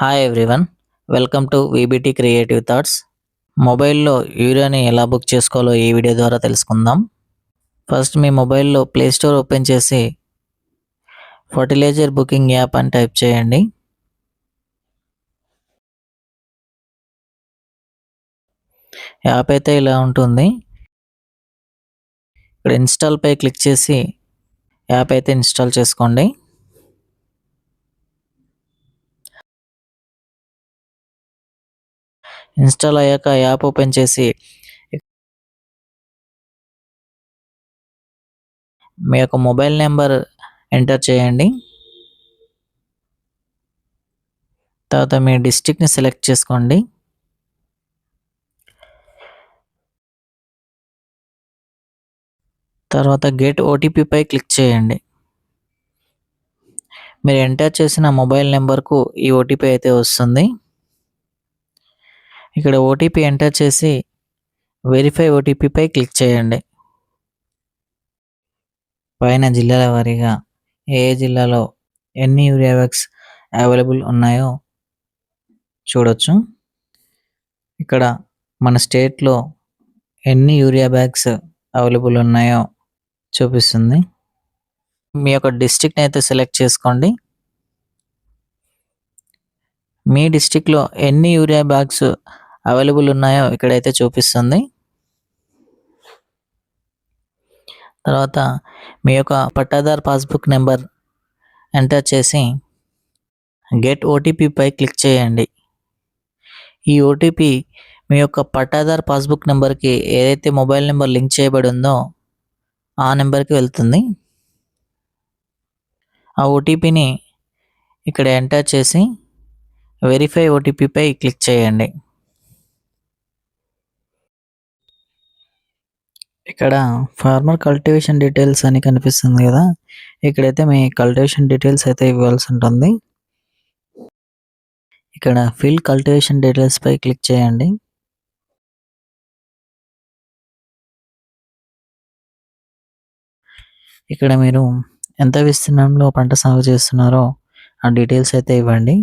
Hi everyone welcome to VBT creative thoughts మొబైల్లో యూరియాని ఎలా బుక్ చేసుకోవాలో ఈ వీడియో ద్వారా తెలుసుకుందాం. ఫస్ట్ మీ మొబైల్లో ప్లే స్టోర్ ఓపెన్ చేసి ఫర్టిలైజర్ బుకింగ్ యాప్ అని టైప్ చేయండి. యాప్ అయితే ఇలా ఉంటుంది. ఇక్కడ ఇన్స్టాల్పై క్లిక్ చేసి యాప్ అయితే ఇన్స్టాల్ చేసుకోండి. ఇన్స్టాల్ అయ్యాక యాప్ ఓపెన్ చేసి మీ యొక్క మొబైల్ నెంబర్ ఎంటర్ చేయండి. తర్వాత మీ డిస్టిక్ని సెలెక్ట్ చేసుకోండి. తర్వాత గెట్ ఓటీపీపై క్లిక్ చేయండి. మీరు ఎంటర్ చేసిన మొబైల్ నెంబర్కు ఈ ఓటీపీ అయితే వస్తుంది. ఇక్కడ ఓటీపీ ఎంటర్ చేసి వెరిఫై ఓటీపీపై క్లిక్ చేయండి. పైన జిల్లాల వారీగా ఏ జిల్లాలో ఎన్ని యూరియా బ్యాగ్స్ అవైలబుల్ ఉన్నాయో చూడొచ్చు. ఇక్కడ మన స్టేట్లో ఎన్ని యూరియా బ్యాగ్స్ అవైలబుల్ ఉన్నాయో చూపిస్తుంది. మీ యొక్క డిస్టిక్ని అయితే సెలెక్ట్ చేసుకోండి. మీ డిస్టిక్లో ఎన్ని యూరియా బ్యాగ్స్ అవైలబుల్ ఉన్నాయో ఇక్కడైతే చూపిస్తుంది. తర్వాత మీ యొక్క పట్టాదార్ పాస్బుక్ నెంబర్ ఎంటర్ చేసి గెట్ ఓటీపీపై క్లిక్ చేయండి. ఈ ఓటీపీ మీ యొక్క పట్టాదార్ పాస్బుక్ నెంబర్కి ఏదైతే మొబైల్ నెంబర్ లింక్ చేయబడి ఉందో ఆ నెంబర్కి వెళ్తుంది. ఆ ఓటీపీని ఇక్కడ ఎంటర్ చేసి వెరిఫై ఓటీపీపై క్లిక్ చేయండి. ఇక్కడ ఫార్మర్ కల్టివేషన్ డీటెయిల్స్ అని కనిపిస్తుంది కదా. ఇక్కడైతే మీ కల్టివేషన్ డీటెయిల్స్ అయితే ఇవ్వాల్సి ఉంటుంది. ఇక్కడ ఫీల్డ్ కల్టివేషన్ డీటెయిల్స్ పై క్లిక్ చేయండి. ఇక్కడ మీరు ఎంత విస్తీర్ణంలో పంట సాగు చేస్తున్నారో ఆ డీటెయిల్స్ అయితే ఇవ్వండి.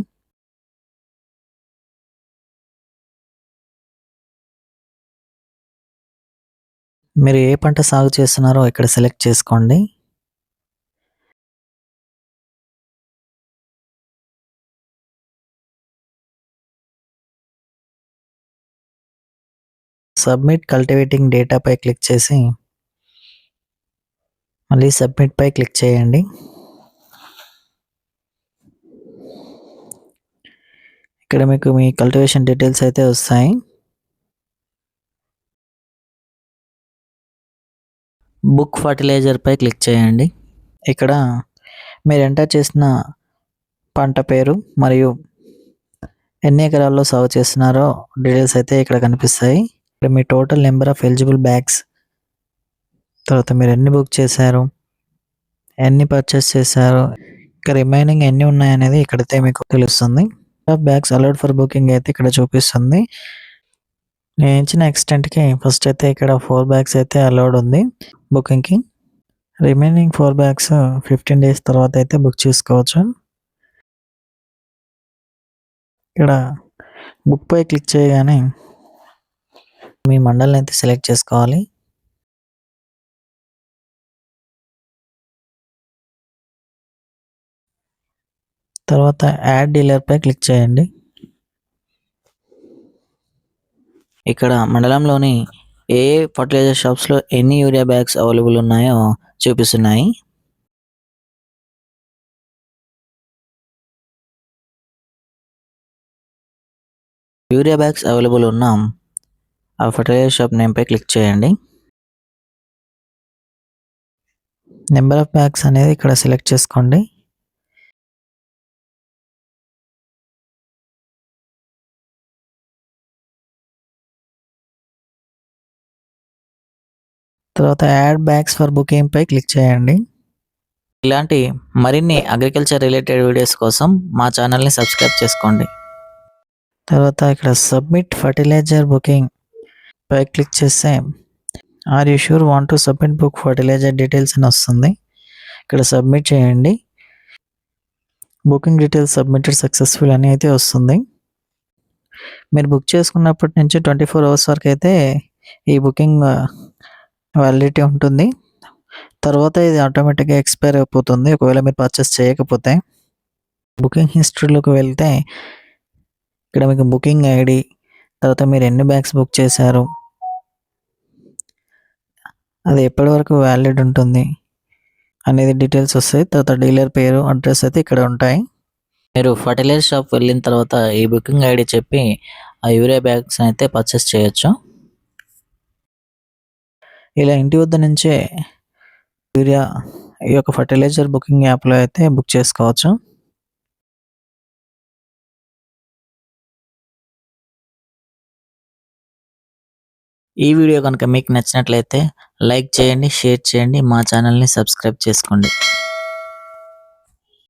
మీరు ఏ పంట సాగు చేస్తున్నారో ఇక్కడ సెలెక్ట్ చేసుకోండి. సబ్మిట్ కల్టివేటింగ్ డేటాపై క్లిక్ చేసి మళ్ళీ సబ్మిట్పై క్లిక్ చేయండి. ఇక్కడ మీకు మీ కల్టివేషన్ డీటెయిల్స్ అయితే వస్తాయి. బుక్ ఫర్టిలైజర్ పై క్లిక్ చేయండి. ఇక్కడ మీరు ఎంటర్ చేసిన పంట పేరు మరియు ఎన్ని ఎకరాల్లో సాగు చేస్తున్నారో డీటెయిల్స్ అయితే ఇక్కడ కనిపిస్తాయి. ఇక్కడ మీ total number of eligible bags తర్వాత మీరు ఎన్ని బుక్ చేశారు ఎన్ని పర్చేస్ చేశారు ఇంకా రిమైనింగ్ ఎన్ని ఉన్నాయి అనేది ఇక్కడైతే మీకు తెలుస్తుంది. బ్యాగ్స్ అలౌడ్ ఫర్ బుకింగ్ అయితే ఇక్కడ చూపిస్తుంది. నేను ఇచ్చిన ఎక్స్టెంట్కి ఫస్ట్ అయితే ఇక్కడ ఫోర్ బ్యాగ్స్ అయితే అలౌడ్ ఉంది బుకింగ్కి. Remaining four bags fifteen days తర్వాత అయితే బుక్ చేసుకోవచ్చు. ఇక్కడ బుక్ పై క్లిక్ చేయగానే మీ మండలిని అయితే సెలెక్ట్ చేసుకోవాలి. తర్వాత యాడ్ డీలర్పై క్లిక్ చేయండి. ఇక్కడ మండలంలోని ఏ ఫర్టిలైజర్ షాప్స్లో ఎన్ని యూరియా బ్యాగ్స్ అవైలబుల్ ఉన్నాయో చూపిస్తున్నాయి. యూరియా బ్యాగ్స్ అవైలబుల్ ఉన్న ఆ ఫర్టిలైజర్ షాప్ నేమ్పై క్లిక్ చేయండి. నెంబర్ ఆఫ్ బ్యాగ్స్ అనేది ఇక్కడ సెలెక్ట్ చేసుకోండి. తర్వాత యాడ్ బ్యాగ్స్ ఫర్ బుకింగ్ పై క్లిక్ చేయండి. ఇలాంటి మరిన్ని అగ్రికల్చర్ రిలేటెడ్ వీడియోస్ కోసం మా ఛానల్ని సబ్స్క్రైబ్ చేసుకోండి. తర్వాత ఇక్కడ సబ్మిట్ ఫర్టిలైజర్ బుకింగ్ పై క్లిక్ చేస్తే are you sure want to submit book fertiliser details అని వస్తుంది. ఇక్కడ సబ్మిట్ చేయండి. బుకింగ్ డీటెయిల్స్ సబ్మిటెడ్ సక్సెస్ఫుల్ అని అయితే వస్తుంది. మీరు బుక్ చేసుకున్నప్పటి నుంచి ట్వంటీ ఫోర్ అవర్స్ వరకు అయితే ఈ బుకింగ్ వ్యాలిడిటీ ఉంటుంది. తర్వాత ఇది ఆటోమేటిక్గా ఎక్స్పైర్ అయిపోతుంది. ఒకవేళ మీరు పర్చేస్ చేయకపోతే బుకింగ్ హిస్టరీలోకి వెళ్తే ఇక్కడ మీకు బుకింగ్ ఐడి తర్వాత మీరు ఎన్ని బ్యాగ్స్ బుక్ చేశారు అది ఎప్పటి వరకు వ్యాలిడ్ ఉంటుంది అనేది డీటెయిల్స్ వస్తాయి. తర్వాత డీలర్ పేరు అడ్రస్ అయితే ఇక్కడ ఉంటాయి. మీరు ఫర్టిలైజర్ షాప్ వెళ్ళిన తర్వాత ఈ బుకింగ్ ఐడి చెప్పి ఆ యూరియా బ్యాగ్స్ అయితే పర్చేస్ చేయొచ్చు. ఇలా ఇంటి వద్ద నుంచే యూరియా ఈ యొక్క ఫర్టిలైజర్ బుకింగ్ యాప్లో అయితే బుక్ చేసుకోవచ్చు. ఈ వీడియో కనుక మీకు నచ్చినట్లయితే లైక్ చేయండి షేర్ చేయండి మా ఛానల్ని సబ్స్క్రైబ్ చేసుకోండి.